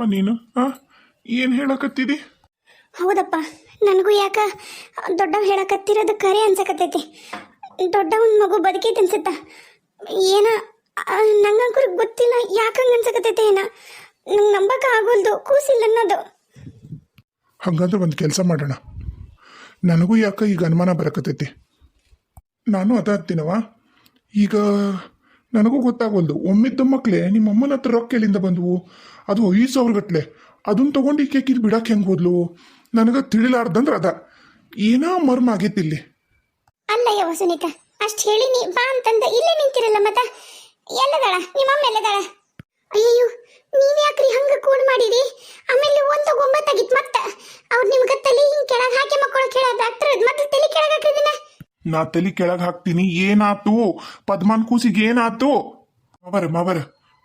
ಯಾರವ ನೀನು ಆ? ಏನು ಹೇಳಕತ್ತಿದಿ? ಹೌದಪ್ಪ ನನಗೂ ಯಾಕ ದೊಡ್ಡವ್ ಹೇಳಕತ್ತಿರೋದು ಕರೆ ಅನ್ಸಕತ್ತೈತಿ. ದೊಡ್ಡವನ್ ಮಗು ಬದುಕೈತೆ ಅನ್ಸತ್ತ. ಏನ ನಂಗಂಕರು ಗೊತ್ತಿಲ್ಲ ಯಾಕಂಗ ಅನ್ಸಕತ್ತೈತೆ ಏನ. ನಂಗೆ ನಂಬಕ ಆಗೋಲ್ದು ಕೂಸಿಲ್ಲ ಅನ್ನೋದು. ಹಂಗಂದ್ರೆ ಒಂದು ಕೆಲಸ ಮಾಡೋಣ. ನನಗೂ ಯಾಕ ಈಗ ಅನುಮಾನ ಬರಕತ್ತೈತಿ? ನಾನು ಅದ ಹತ್ತಿನವ ಈಗ ನನಗೂ ಗೊತ್ತಾಗೋಲ್ದು. ಒಮ್ಮಿದ್ದ ಮಕ್ಕಳೇ ನಿಮ್ಮ ಅಮ್ಮನ ಹತ್ರ ರೊಕ್ಕ ಎಲ್ಲಿಂದ ಬಂದವು. ಅದು ಐದು ಸಾವಿರ ಅದನ್ನ ತಗೊಂಡು ಈ ಕೇಕಿದ್ ಬಿಡಕ್ಕೆ ಹೆಂಗೆ ಹೋದ್ಲು? ನನಗೆ ತಿಳಿಲಾರ್ದಂದ್ರೆ ಅದ. ಏನೋ ಮರ್ಮ ಆಗಿತ್ತು ಇಲ್ಲಿ? ಅಲ್ಲ ಯವ ಸುನೀತಾ ಅಷ್ಟು ಹೇಳಿನಿ ಬಾ ಅಂತಂದ ಇಲ್ಲೇ ನಿಂತಿರಲ್ಲ ಮತ್ತ ಎಲ್ಲದಾಳ? ನಿಮ್ಮಮ್ಮ ಎಲ್ಲದಾಳ? ಅಯ್ಯೋ ನೀವ್ ಯಾಕ್ರಿ ಹಂಗ ಕೂಡ್ ಮಾಡಿರಿ? ಆಮೇಲೆ ಒಂದು ಒಂಬತ್ತಾಗಿತ್ತು ಮತ್ತ. ಅವ್ರು ನಿಮ್ಗೆ ತಲೆ ಹಿಂಗ್ ಕೆಳಗೆ ಹಾಕಿ ಮಕ್ಕಳು ಕೇಳ ಡಾಕ್ಟರ್ ಮತ್ತೆ ತಲೆ ಕೆಳಗ್ ಹಾಕಿದಿನ ನಾ ತಲಿ ಕೆಳಗೆ ಹಾಕ್ತೀನಿ ಏನಾತು? ಪದ್ಮಾನ್ ಕೂಸಿಗೆ ಏನಾತು? ಮಾವರ ಮವರ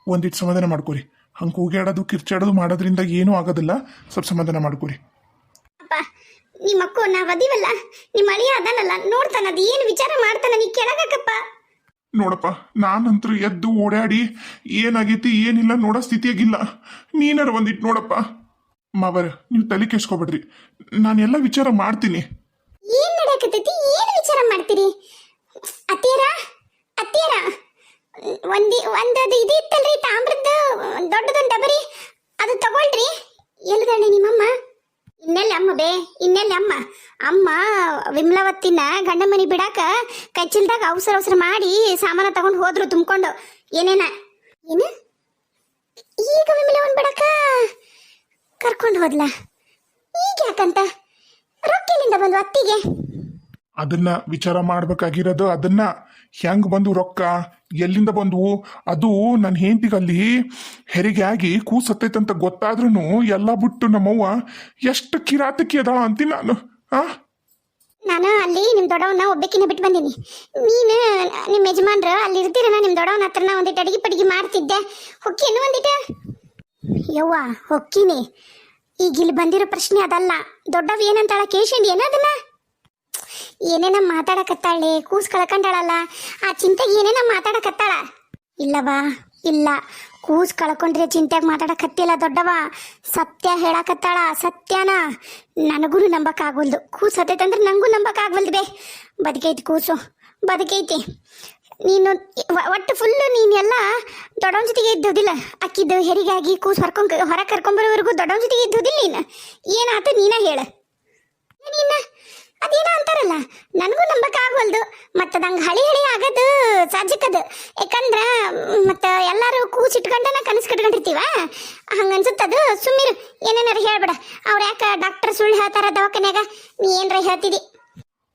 ಒಂದಿಟ್ಟು ಸಮಾಧಾನ ಮಾಡ್ಕೊರಿ. ಹಂಗ ಕೂಗಾಡೋದು ಕಿರ್ಚಾಡೋದು ಮಾಡೋದ್ರಿಂದ ಏನೂ ಆಗೋದಿಲ್ಲ. ಸ್ವಲ್ಪ ಸಮಾಧಾನ ಮಾಡ್ಕೊರಿ. ಅಪ್ಪ ನಿಮ್ಮ ಅಕ್ಕೋ ನಾವ್ ಅದೀವಲ್ಲ. ನಿಮ್ಮ ಅಳಿಯ ಅದನಲ್ಲ. ನೋಡ್ತಾನ ಅದು ಏನು ವಿಚಾರ ಮಾಡ್ತಾನ? ನೀ ಕೆಳಗಾಕಪ್ಪ ನೋಡಪ್ಪ ನಾನಂತರೂ ಎದ್ದು ಓಡಾಡಿ ಏನಾಗೈತಿ ಏನಿಲ್ಲ ನೋಡೋ ಸ್ಥಿತಿಯಾಗಿಲ್ಲ. ನೀನಾರ ಒಂದಿಟ್ಟು ನೋಡಪ್ಪ. ಮಾವರ ನೀವು ತಲೆ ಕೆಸ್ಕೊಬೇಡ್ರಿ ನಾನೆಲ್ಲ ವಿಚಾರ ಮಾಡ್ತೀನಿ. ಏನ್ ನಡೆಯಕತ್ತೈತಿ ಏನ್ ವಿಚಾರ ಮಾಡ್ತೀರಿ? ಅತ್ತೀರ ಅತ್ತಿಯರ? ಒಂದಿ, ಒಂದದು ಇದು ಇತ್ತಲ್ರಿ ತಾಮ್ರದ್ದು, ದೊಡ್ಡದೊಂದು ಡಬರಿ. ಅದು ತಗೊಳ್ರಿ. ಎಲ್ಗಡೆ ನಿಮ್ಮಮ್ಮ? ಇನ್ನೆಲ್ಲ ಅಮ್ಮ ಬೇ, ಇನ್ನೆಲ್ಲ ಅಮ್ಮ. ಅಮ್ಮ, ವಿಮ್ಲವತ್ತಿನ ಗಂಡ ಮನೆ ಬಿಡಾಕ ಕಚ್ಚಿಲ್ದಾಗ ಅವಸರ ಅವಸರ ಮಾಡಿ ಸಾಮಾನ ತಗೊಂಡು ಹೋದ್ರು ತುಂಬಿಕೊಂಡು. ಏನೇನ? ಏನ? ಈಗ ವಿಮಲವನ್ ಬಿಡಾಕ ಕರ್ಕೊಂಡು ಹೋದ್ಲ? ಈಗ ಯಾಕಂತ? ರೊಕ್ಕ ಎಲ್ಲಿಂದ ಬಂದು ಅತ್ತಿಗೆ. ಅದನ್ನ ವಿಚಾರ ಮಾಡ್ಬೇಕಾಗಿರೋದು ಅದನ್ನ ಹೆಂಗ್ ಬಂದು ರೊಕ್ಕ ಎಲ್ಲಿಂದ ಬಂದ್ವು ಅದು ನನ್ನ ಹೆಂಡಿಗಲ್ಲಿ ಹೆರಿಗೆ ಆಗಿ ಕೂಸತ್ತೈತಂತ ಗೊತ್ತಾದ್ರೂ ಎಲ್ಲ ಬಿಟ್ಟು ನಮ್ಮವ್ವ ಎಷ್ಟು ಕಿರಾತಕಿ ಅದ ಅಂತೀನಿ ನಾನು ಆ? ನಾನು ಅಲ್ಲಿ ನಿಮ್ ದೊಡ್ಡವನ್ನ ಒಬ್ಬಕಿನ ಬಿಟ್ಟು ಬಂದೀನಿ. ನೀನು ನಿಮ್ಮ ಯಜಮಾನ್ರ ಅಲ್ಲಿ ಇರ್ತೀರನ ನಿಮ್ ದೊಡ್ಡವನ ಹತ್ರನ ಒಂದಿಟ್ಟು ಅಡಿಗೆ ಪಡಿಗೆ ಮಾಡ್ತಿದ್ದೆ. ಹೊಕ್ಕೇನು ಒಂದಿಟ ಯವ್ವ ಹೊಕ್ಕಿನಿ. ಈಗ ಇಲ್ಲಿ ಬಂದಿರೋ ಪ್ರಶ್ನೆ ಅದಲ್ಲ. ದೊಡ್ಡವ ಏನಂತಾಳ ಕೇಶಂಡಿ ಏನ ಅದನ್ನ? ಏನೇನ ಮಾತಾಡಕತ್ತಾಳೆ, ಕೂಸ್ ಕಳ್ಕೊಂಡಾಳಲ್ಲ, ಆ ಚಿಂತೆಗೆ ಏನೇನ ಮಾತಾಡಕತ್ತಾಳ? ಇಲ್ಲವಾ ಇಲ್ಲ. ಕೂಸ್ ಕಳ್ಕೊಂಡ್ರೆ ಚಿಂತೆಗೆ ಮಾತಾಡಕತ್ತಿಲ್ಲ ದೊಡ್ಡವ ಸತ್ಯ ಹೇಳಕತ್ತಾಳ, ಸತ್ಯನ ನನಗೂ ನಂಬಕ್ಕಾಗಲ್ದು ಕೂಸು ಹತ್ತೈತಂದ್ರೆ ನಂಗೂ ನಂಬಕ್ಕಾಗಲ್ದು ಬೇ. ಬದುಕೈತಿ ಕೂಸು, ಬದುಕೈತಿ. ನೀನು ಒಟ್ಟು ಫುಲ್ಲು ನೀನೆಲ್ಲ ದೊಡ್ಡವನ ಜೊತೆಗೆ ಇದ್ದೋದಿಲ್ಲ. ಅಕ್ಕಿದ್ದು ಹೆರಿಗಾಗಿ ಕೂಸು ಹೊರ್ಕೊಂಡ್ ಹೊರ ಕರ್ಕೊಂಬರೋವರೆಗೂ ದೊಡ್ಡವನ ಜೊತೆಗೆ ಇದ್ದುದಿಲ್ಲ ನೀನು. ಏನಾಯ್ತು ನೀನ ಹೇಳ. ನೀನ? ಅದೇನ ಅಂತಾರಲ್ಲ. ನನಗೂ ನಂಬಕ್ಕಾಗವಲ್ದು ನಂಗೆ ಹಳಿ ಹಳಿ ಆಗೋದು ಸಾಜಿಕದು ಯಾಕಂದ್ರೆ, ಮತ್ತು ಎಲ್ಲರೂ ಕೂಸ್ ಇಟ್ಕೊಂಡನ ಕನಸು ಕಟ್ಕೊಂಡಿರ್ತೀವ? ಹಂಗೆ ಅನ್ಸುತ್ತದು ಸುಮ್ಮಿರು ಏನೇನಾರು ಹೇಳ್ಬೇಡ. ಅವ್ರು ಯಾಕ ಡಾಕ್ಟರ್ ಸುಳ್ಳು ಹೇಳ್ತಾರ ದವಾಖಾನ್ಯಾಗ? ನೀ ಏನ್ರ ಹೇಳ್ತಿದಿ?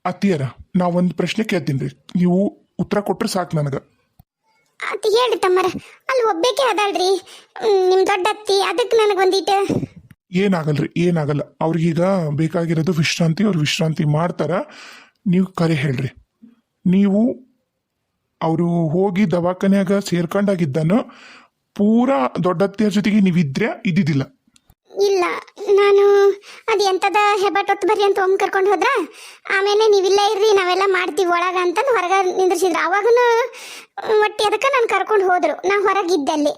ಅತ್ತಿಯರ ಒಂದು ಪ್ರಶ್ನೆ ಕೇಳ್ತೀನಿ ರೀ. ನೀವು ಉತ್ತರ ಕೊಟ್ರೆ ಸಾಕು ನನಗೆ. ಅದು ಹೇಳಿ ತಮ್ಮರ ಅಲ್ಲಿ ಒಬ್ಬೇಕೆ ಅದಲ್ರಿ ನಿಮ್ಮ ನಿಮ್ ದೊಡ್ಡ ಅತ್ತಿ ಅದಕ್ಕೆ ನನಗೊಂದಿಟ್ಟು ಏನಾಗಲ್ರಿ ಏನಾಗಲ್ಲ. ಅವ್ರಿಗೀಗ ಬೇಕಾಗಿರೋದು ವಿಶ್ರಾಂತಿ ಅವ್ರು ವಿಶ್ರಾಂತಿ ಮಾಡ್ತಾರ. ನೀವು ಕರೆ ಹೇಳ್ರಿ. ನೀವು ಅವರು ಹೋಗಿ ದವಾಖಾನ್ಯಾಗ ಸೇರ್ಕೊಂಡಾಗಿದ್ದಾನು ಪೂರಾ ದೊಡ್ಡತ್ತಿಯರ ಜೊತೆಗೆ ನೀವಿದ್ರೆ ಇದ್ದಿದ್ದಿಲ್ಲ. ಇಲ್ಲ ನಾನು ಅದು ಎಂಥದ ಹೆಬ್ಬಟ್ ಹೊತ್ತು ಬರ್ರಿ ಅಂತ ಒಮ್ಮೆ ಕರ್ಕೊಂಡು ಹೋದ್ರ? ಆಮೇಲೆ ನೀವಿಲ್ಲ ಇರ್ರಿ ನಾವೆಲ್ಲ ಮಾಡ್ತೀವಿ ಒಳಗ ಅಂತಂದು ಹೊರಗೆ ನಿಂದ್ರಿಸಿದ್ರು. ಅವಾಗೂ ಒಟ್ಟಿ ಅದಕ್ಕೆ ನಾನು ಕರ್ಕೊಂಡು ಹೋದ್ರು. ನಾ ಹೊರಗಿದ್ದಲ್ಲಿ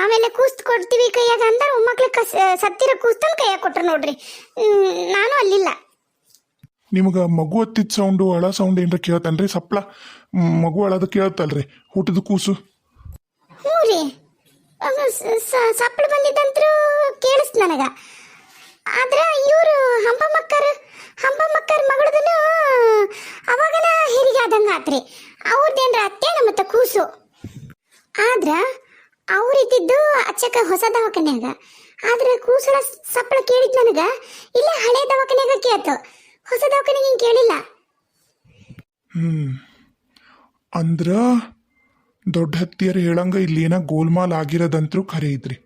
ಆಮೇಲೆ ಕೂಸ್ತು ಕೊಡ್ತೀವಿ ಕೈಯಾಗ ಅಂದ್ರೆ ಒಮ್ಮಕ್ಳು ಕಸ್ ಸತ್ತಿರೋ ಕೂಸ್ತಂದು ಕೈಯಾಗ ಕೊಟ್ರು ನೋಡ್ರಿ. ನಾನು ಅಲ್ಲಿಲ್ಲ. ನಿಮಗೆ ಮಗು ಹತ್ತಿದ ಸೌಂಡು ಅಳ ಸೌಂಡ್ ಏನ್ರ ಕೇಳ್ತಾನ್ರಿ? ಸಪ್ಲ ಮ್, ಮಗು ಅಳದ ಕೇಳ್ತಲ್ರಿ? ಊಟದ ಕೂಸು. ಹ್ಞೂ ರೀ. ಸಪ್ಳ ಬಂದಿದ್ದಂತ್ರು ನನಗ. ಆದ್ರೆ ಇವರು ಹಂಪಮ್ಮಕ್ಕರ್ ಹಂಪಮ್ಮಕ್ಕರ್ ಮಗಳದನು ಅವಾಗನ ಹೆರಿಗೆ ಆದಂಗ ಆತ್ರಿ. ಅವ್ರದ್ದೇನ್ರ ಅತ್ತೇನ ಮತ್ತ ಕೂಸು. ಆದ್ರ ಅವ್ರಿದ್ದಿದ್ದು ಅಚ್ಚಕ್ಕ ಹೊಸ ದವಾಖಾನ್ಯಾಗ. ಆದ್ರೆ ಕೂಸಳ ಸಪ್ಪಳ ಕೇಳಿದ್ ನನಗ, ಇಲ್ಲ ಹಳೆ ದವಾಖಾನ್ಯಾಗ ಕೇಳ್ತು. ಹೊಸ ದವಾಖಾನೆಗೆ ಹಿಂಗ್ ಕೇಳಿಲ್ಲ. ಅಂದ್ರ ದೊಡ್ಡ ಹತ್ತಿಯರು ಹೇಳಂಗ ಇಲ್ಲಿ ಏನ ಗೋಲ್ಮಾಲ್ ಆಗಿರದಂತರೂ ಖರೆ ಐತ್ರಿ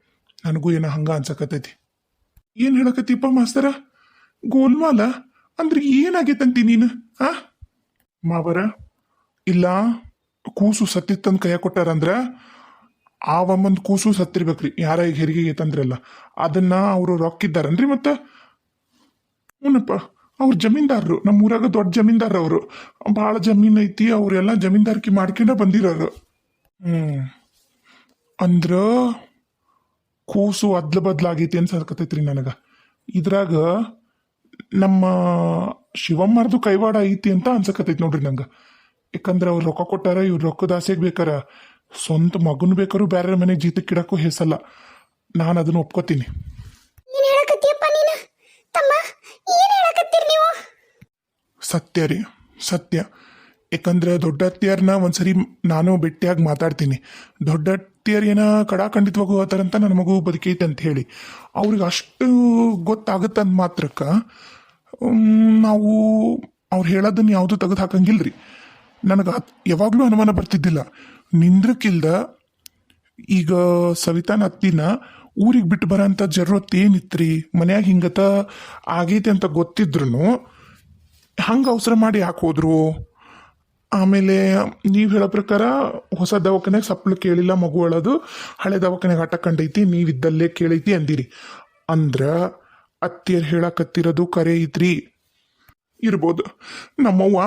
ನನಗೂ ಏನೋ ಹಂಗ ಅನ್ಸಕತ್ತೈತಿ. ಏನ್ ಹೇಳಕತ್ತಿಪ್ಪ ಮಾಸ್ತರ? ಗೋಲ್ಮಾಲ? ಅಂದ್ರೆ ಏನಾಗೈತಂತಿ ನೀನು, ಆ? ಮಾವರ, ಇಲ್ಲ, ಕೂಸು ಸತ್ತಿತ್ತಂದ್ ಕೈಯ ಕೊಟ್ಟಾರಂದ್ರ ಆ ಒಮ್ಮಂದ್ ಕೂಸು ಸತ್ತಿರ್ಬೇಕ್ರಿ. ಯಾರ ಈಗ ಹೆರಿಗೆ ಐತಂದ್ರಲ್ಲ ಅದನ್ನ ಅವರು ರೊಕ್ಕಿದ್ದಾರನ್ರಿ ಮತ್ತ? ಹ್ಞೂನಪ್ಪ ಅವ್ರ ಜಮೀನ್ದಾರರು. ನಮ್ಮ ಊರಾಗ ದೊಡ್ಡ ಜಮೀನ್ದಾರ ಅವರು. ಭಾಳ ಜಮೀನ್ ಐತಿ, ಅವರೆಲ್ಲ ಜಮೀನ್ದಾರಿಕೆ ಮಾಡ್ಕೊಂಡ ಬಂದಿರೋರು. ಹ್ಮ್. ಅಂದ್ರ ಕೂಸು ಅದ್ಲ ಬದ್ಲಾಗೈತಿ ಅನ್ಸಕತೈತ್ರಿ ನನಗೆ. ಇದ್ರಾಗ ನಮ್ಮ ಶಿವಮ್ಮರ್ದು ಕೈವಾಡ ಐತಿ ಅಂತ ಅನ್ಸಕತೈತಿ ನೋಡ್ರಿ ನಂಗೆ. ಯಾಕಂದ್ರೆ ಅವ್ರು ರೊಕ್ಕ ಕೊಟ್ಟಾರ ಇವ್ರು ರೊಕ್ಕದ ಆಸೆಗೆ ಬೇಕಾರ. ಸ್ವಂತ ಮಗನ್ ಬೇಕಾರು ಬೇರೆ ಮನೆ ಜೀತಕ್ಕೆ ಇಡಕ್ಕೂ ಹೆಸಲ್ಲ. ನಾನು ಅದನ್ನ ಒಪ್ಕೋತೀನಿ. ಸತ್ಯ ರೀ ಸತ್ಯ. ಯಾಕಂದ್ರೆ ದೊಡ್ಡ ಅತ್ತಿಯರ್ನ ಒಂದ್ಸರಿ ನಾನು ಭೇಟಿಯಾಗಿ ಮಾತಾಡ್ತೀನಿ. ದೊಡ್ಡ ಅತ್ತಿಯರ್ ಕಡಾಖಂಡಿತವಾಗಿ ಹೋಗ್ತಾರಂತ ನನ್ನ ಮಗು ಬದುಕೈತೆ ಅಂತ ಹೇಳಿ. ಅವ್ರಿಗೆ ಅಷ್ಟು ಗೊತ್ತಾಗತ್ತಂದ ಮಾತ್ರಕ್ಕ ನಾವು ಅವ್ರು ಹೇಳೋದನ್ನ ಯಾವುದು ತೆಗೆದು ಹಾಕಂಗಿಲ್ರಿ. ನನಗೆ ಯಾವಾಗಲೂ ಅನುಮಾನ ಬರ್ತಿದ್ದಿಲ್ಲ. ನಿಂದ್ರಕ್ಕಿಲ್ದ ಈಗ ಸವಿತಾನ ಅತ್ತಿನ ಊರಿಗೆ ಬಿಟ್ಟು ಬರೋಂಥ ಜರೂರತ್ ಏನಿತ್ರಿ? ಮನ್ಯಾಗ ಹಿಂಗತ ಆಗೈತೆ ಅಂತ ಗೊತ್ತಿದ್ರು ಹಂಗೆ ಅವಸರ ಮಾಡಿ ಯಾಕೆ ಹೋದ್ರು? ಆಮೇಲೆ ನೀವು ಹೇಳೋ ಪ್ರಕಾರ ಹೊಸ ದವಾಖಾನೆಗೆ ಸಪ್ಲು ಕೇಳಿಲ್ಲ, ಮಗು ಅಳೋದು, ಹಳೆ ದವಾಖಾನೆಗೆ ಆಟ ಕಂಡೈತಿ, ನೀವಿದ್ದಲ್ಲೇ ಕೇಳೈತಿ ಅಂದಿರಿ. ಅಂದ್ರ ಅತ್ತಿಯರ್ ಹೇಳಕತ್ತಿರೋದು ಕರೆ ಐತ್ರಿ. ಇರ್ಬೋದು. ನಮ್ಮವ್ವ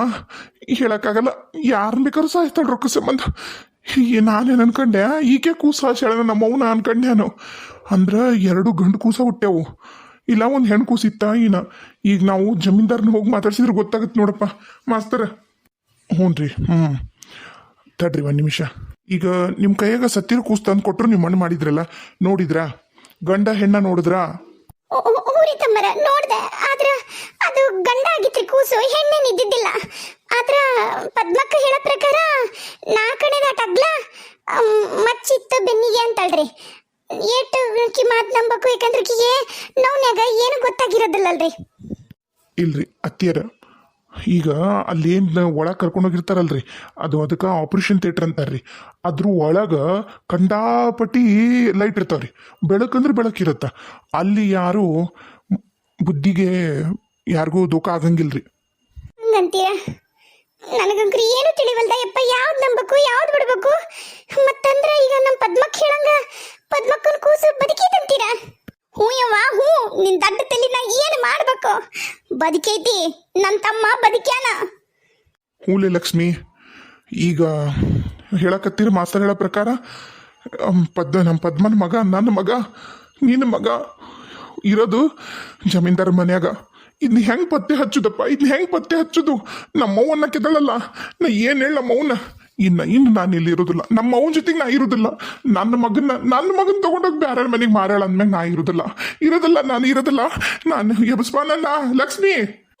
ಹೇಳಕ್ಕಾಗಲ್ಲ ಯಾರನ್ನ ಬೇಕಾದ್ರೂ ಸಾಯ್ತಾಳೆ ರೊಕ್ಕ ಸಂಬಂಧ. ಹೀಗೆ ನಾನೇನು ಅನ್ಕಂಡೆ ಈಕೆ ಕೂಸ ಹೇಳ ನಾ ಅನ್ಕಂಡೆ ನಾನು ಅಂದ್ರೆ ಎರಡು ಗಂಡು ಕೂಸ ಹುಟ್ಟೆವು ಇಲ್ಲ, ಒಂದು ಹೆಣ್ಣು ಕೂಸಿತ್ತ, ಈನ? ಈಗ ನಾವು ಜಮೀನ್ದಾರ್ನ ಹೋಗಿ ಮಾತಾಡ್ಸಿದ್ರೆ ಗೊತ್ತಾಗತ್ತೆ ನೋಡಪ್ಪ. ಮಾಸ್ತರ ಹ್ಞೂ ರೀ. ಹ್ಞೂ. ತಡ್ರಿ ಒಂದು ನಿಮಿಷ. ಈಗ ನಿಮ್ಮ ಕೈಯಾಗ ಸತ್ತಿರ ಕೂಸು ತಂದು ಕೊಟ್ಟರು ನೀವು ಮಣ್ಣು ಮಾಡಿದ್ರಲ್ಲ ನೋಡಿದ್ರಾ? ಗಂಡ ಹೆಣ್ಣ ನೋಡಿದ್ರಾ? ಊರಿ ತಮ್ಮರ ನೋಡ್ದೆ. ಆದ್ರ ಅದು ಗಂಡ ಆಗಿತ್ರಿ ಕೂಸು ಹೆಣ್ಣೇನ್ ಇದ್ದಿದ್ದಿಲ್ಲ. ಆದ್ರ ಪದ್ಮಕ್ಕ ಹೇಳೋ ಪ್ರಕಾರ ನಾಲ್ಕನೇ ಅಗ್ಲ ಮಚ್ಚಿತ್ತು ಬೆನ್ನಿಗೆ ಅಂತಳ್ರಿ. ಏಟು ಕಿ ಮಾತ್ ನಂಬಕು ಯಾಕಂದ್ರೆ ಕಿಗೆ ನೋವ್ನ್ಯಾಗ ಏನು ಗೊತ್ತಾಗಿರೋದಿಲ್ಲಲ್ರಿ. ಇಲ್ರಿ ಅತ್ತಿಯರ. ಈಗ ಅಲ್ಲೇನು ಒಳಗೆ ಕರ್ಕೊಂಡೋಗಿರ್ತಾರಲ್ರಿ ಅದು ಅದಕ್ಕೆ ಆಪ್ರೇಷನ್ ಥಿಯೇಟರ್ ಅಂತಾರ್ರಿ. ಅದ್ರ ಒಳಗೆ ಕಂಡಾಪಟ್ಟಿ ಲೈಟ್ ಇರ್ತಾವ್ರಿ. ಬೆಳಕಂದ್ರೆ ಬೆಳಕಿರುತ್ತೆ ಅಲ್ಲಿ ಯಾರು ಬುದ್ಧಿಗೆ ಯಾರಿಗೂ ದುಃಖ ಆಗಂಗಿಲ್ರಿ. ಹಂಗಂತೀರ ನನಗಂಕ್ರಿ ಏನು ತಿಳಿವಲ್ದ? ಯಪ್ಪ, ಯಾವ್ದು ನಂಬಕು, ಯಾವ್ದು ಬಿಡ್ಬೇಕು? ಮತ್ತಂದ್ರ ಈಗ ನಮ್ಮ ಪದ್ಮಕ್ ಹೇಳಂಗ ಪದ್ಮಕ್ಕನ ಕೂಸು ಅಂತೀರಾ ಹ್ಞೂ ಯವ್ವ ಹ್ಞೂ ನಿನ್ ದಡ್ಡ ತಲೆನ ಏನು ಮಾಡ್ಬೇಕು? ಬದುಕೈತಿ. ನನ್ನ ತಮ್ಮ ಬದುಕ್ಯಾನ. ಹೂಲೆ ಲಕ್ಷ್ಮಿ, ಈಗ ಹೇಳಕತ್ತೀರ ಮಾಸ್ತರ್ ಹೇಳ ಪ್ರಕಾರ ಪದ್ಮ ನಮ್ಮ ಪದ್ಮನ ಮಗ ನನ್ನ ಮಗ ನಿನ್ನ ಮಗ ಇರೋದು ಜಮೀನ್ದಾರ ಮನ್ಯಾಗ. ಇದನ್ನ ಹೆಂಗೆ ಪತ್ತೆ ಹಚ್ಚುದಪ್ಪ? ಇದನ್ನ ಹೆಂಗೆ ಪತ್ತೆ ಹಚ್ಚುದು? ನಮ್ಮವ್ವನ್ನ ಕೆದಳಲ್ಲ. ನಾ ಏನು ಹೇಳ ನಮ್ಮವ್ವನ ಇನ್ನು ಇನ್ನು ನಾನು ಇಲ್ಲಿ ಇರೋದಿಲ್ಲ. ನಮ್ಮ ಅವನ ಜೊತೆಗೆ ನಾ ಇರೋದಿಲ್ಲ. ನನ್ನ ಮಗನ ನನ್ನ ಮಗನ ತಗೊಂಡೋಗಿ ಬೇರೆ ಮನೆಗೆ ಮಾರಾಳ ಅಂದ್ಮ್ಯಾಗ ನಾ ಇರೋದಿಲ್ಲ. ಇರೋದಿಲ್ಲ, ನಾನು ಇರೋದಿಲ್ಲ. ನಾನು ಎಬ್ಸ್ಪಾನಲ್ಲ ಲಕ್ಷ್ಮಿ!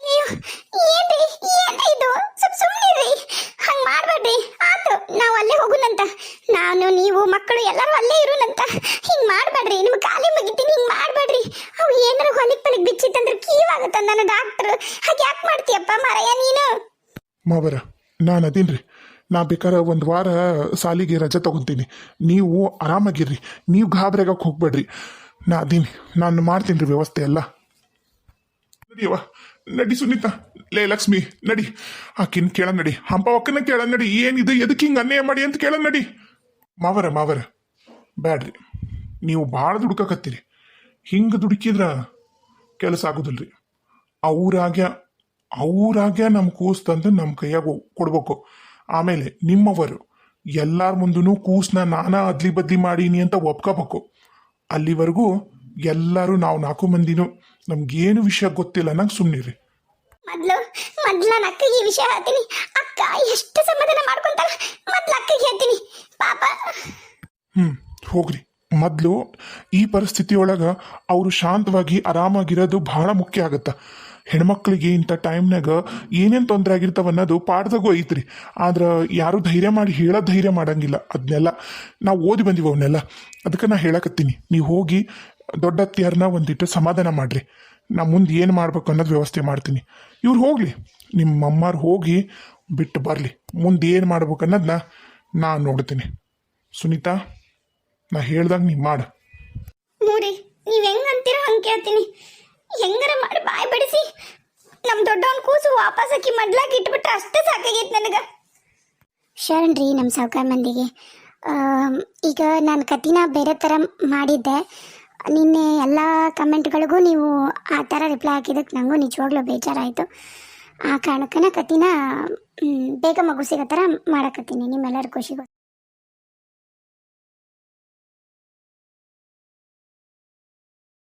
ಏನ್ರಿ ಏನ್ರಿ ಇದು? ಹಂಗ್ ಮಾಡ್ಬೇಡ್ರಿ. ಆತು, ನಾವು ಅಲ್ಲೇ ಹೋಗುನಂತ. ನಾನು, ನೀವು, ಮಕ್ಕಳು ಎಲ್ಲರೂ ಅಲ್ಲೇ ಇರುನಂತ. ಹಿಂಗ್ ಮಾಡ್ಬೇಡ್ರಿ. ನಿಮ್ ಕಾಲಿ ಮುಗಿತೀನಿ, ಹಿಂಗ್ ಮಾಡ್ಬೇಡ್ರಿ. ಅವು ಏನಾರ ಹೊಲಿಗ್ ಪಲಿಗ್ ಬಿಚ್ಚಿತ್ತಂದ್ರೆ ಕೀವಾಗತ್ತ ನನ್ನ ಡಾಕ್ಟ್ರು ಹಾಗೆ ಯಾಕೆ ಮಾಡ್ತೀಯಪ್ಪ ಮಾರಯ್ಯ ನೀನು? ಮಾವರ, ನಾನು ಅದೀನ್ರಿ. ನಾ ಬೇಕಾರ ಒಂದು ವಾರ ಸಾಲಿಗೆ ರಜೆ ತಗೊಂತೀನಿ. ನೀವು ಆರಾಮಾಗಿರ್ರಿ. ನೀವು ಗಾಬರಿಯಾಗಕ್ಕೆ ಹೋಗ್ಬೇಡ್ರಿ. ನಾ ಅದೀನಿ. ನಾನು ಮಾಡ್ತೀನಿ ರೀ ವ್ಯವಸ್ಥೆ ಎಲ್ಲ. ನಡಿಯವ್ವ ನಡಿ ಸುನೀತಾ, ಲೇ ಲಕ್ಷ್ಮಿ, ನಡಿ. ಆಕಿನ್ ಕೇಳ ನಡಿ. ಹಂಪ ಒಕ್ಕನ ಕೇಳ ನಡಿ. ಏನಿದೆ ಎದಕ್ಕೆ ಹಿಂಗೆ ಅನ್ಯಾಯ ಮಾಡಿ ಅಂತ ಕೇಳ ನಡಿ. ಮಾವರ ಮಾವರ, ಬ್ಯಾಡ್ರಿ. ನೀವು ಭಾಳ ದುಡ್ಕಕತ್ತೀರಿ. ಹಿಂಗೆ ದುಡುಕಿದ್ರ ಕೆಲಸ ಆಗೋದಿಲ್ರಿ. ಅವ್ರಾಗ್ಯ ಅವ್ರಾಗ್ಯ ನಮ್ಮ ಕೂಸ್ ತಂದು ನಮ್ಮ ಕೈಯಾಗ ಕೊಡ್ಬೇಕು. ಆಮೇಲೆ ನಿಮ್ಮವರು ಎಲ್ಲಾರ ಮುಂದೂ ಕೂಸ್ನ ನಾನಾ ಅದ್ಲಿ ಬದ್ಲಿ ಮಾಡೀನಿ ಅಂತ ಒಪ್ಕೋಬೇಕು. ಅಲ್ಲಿವರೆಗೂ ಎಲ್ಲರೂ ನಾವು ನಾಲ್ಕು ಮಂದಿನೂ ನಮ್ಗೇನು ವಿಷಯ ಗೊತ್ತಿಲ್ಲ ನಂಗೆ ಸುಮ್ಮನಿರಿ ಮೊದ್ಲು ಮೊದ್ಲು ನಾನು ಅಕ್ಕಗೆ ಈ ವಿಷಯ ಹೇಳ್ತೀನಿ. ಅಕ್ಕ ಎಷ್ಟು ಸಮಾಧಾನ ಮಾಡ್ಕೊಂತಾಳ ಮೊದ್ಲು ಅಕ್ಕಗೆ ಹೇಳ್ತೀನಿ. ಪಾಪ. ಹ್ಮ್ ಹೋಗ್ರಿ. ಮೊದಲು ಈ ಪರಿಸ್ಥಿತಿಯೊಳಗೆ ಅವರು ಶಾಂತವಾಗಿ ಆರಾಮಾಗಿರೋದು ಬಹಳ ಮುಖ್ಯ ಆಗತ್ತ. ಹೆಣ್ಮಕ್ಳಿಗೆ ಇಂಥ ಟೈಮ್ನಾಗ ಏನೇನು ತೊಂದರೆ ಆಗಿರ್ತಾವ ಅನ್ನೋದು ಪಾಠದಾಗೂ ಐತ್ರಿ. ಆದ್ರೆ ಯಾರು ಧೈರ್ಯ ಮಾಡಿ ಹೇಳೋ ಧೈರ್ಯ ಮಾಡಂಗಿಲ್ಲ. ಅದನ್ನೆಲ್ಲ ನಾವು ಓದಿ ಬಂದಿವಿ ಅವನ್ನೆಲ್ಲ ಅದಕ್ಕೆ ನಾ ಹೇಳಕತ್ತೀನಿ. ನೀವು ಹೋಗಿ ದೊಡ್ಡ ಅತ್ತಿಯಾರನ್ನ ಒಂದಿಟ್ಟು ಸಮಾಧಾನ ಮಾಡಿರಿ. ನಾ ಮುಂದೆ ಏನು ಮಾಡ್ಬೇಕು ಅನ್ನೋದು ವ್ಯವಸ್ಥೆ ಮಾಡ್ತೀನಿ. ಇವ್ರು ಹೋಗಲಿ. ನಿಮ್ಮ ಅಮ್ಮಾರು ಹೋಗಿ ಬಿಟ್ಟು ಬರಲಿ. ಮುಂದೆ ಏನು ಮಾಡ್ಬೇಕು ಅನ್ನೋದನ್ನ ನಾನು ನೋಡ್ತೀನಿ. ಸುನೀತಾ ನಾ ಹೇಳ್ದಂಗೆ ನೀವು ಮಾಡು. ನೋಡಿ ನೀವು ಹೆಂಗ್ ಅಂತೀರೋ ಹಂಗೆ ಕೇಳ್ತೀನಿ. ಹೆಂಗಾರ ಮಾಡಿ ಬಾಯ್ ಬಿಡಿಸಿ. ನಮ್ಮ ದೊಡ್ಡವನ್ ಕೂಸು ವಾಪಸ್ ಹಾಕಿ ಮಡ್ಲಾಗಿ ಇಟ್ಬಿಟ್ರೆ ಅಷ್ಟೇ ಸಾಕಾಗೈತೆ ನನಗೆ. ಶರಣ್ರಿ ನಮ್ಮ ಸಾವುಕಾರ ಮಂದಿಗೆ. ಈಗ ನಾನು ಕತಿನ ಬೇರೆ ಥರ ಮಾಡಿದ್ದೆ. ನಿನ್ನೆ ಎಲ್ಲ ಕಮೆಂಟ್ಗಳಿಗೂ ನೀವು ಆ ಥರ ರಿಪ್ಲೈ ಹಾಕಿದ್ದಕ್ಕೆ ನನಗೂ ನಿಜವಾಗ್ಲೂ ಬೇಜಾರಾಯಿತು. ಆ ಕಾರಣಕ್ಕನ ಕತಿನ ಬೇಗ ಮಗು ಸಿಗೋ ಥರ ಮಾಡಕತ್ತೀನಿ. ನಿಮ್ಮೆಲ್ಲರ ಖುಷಿಗೂ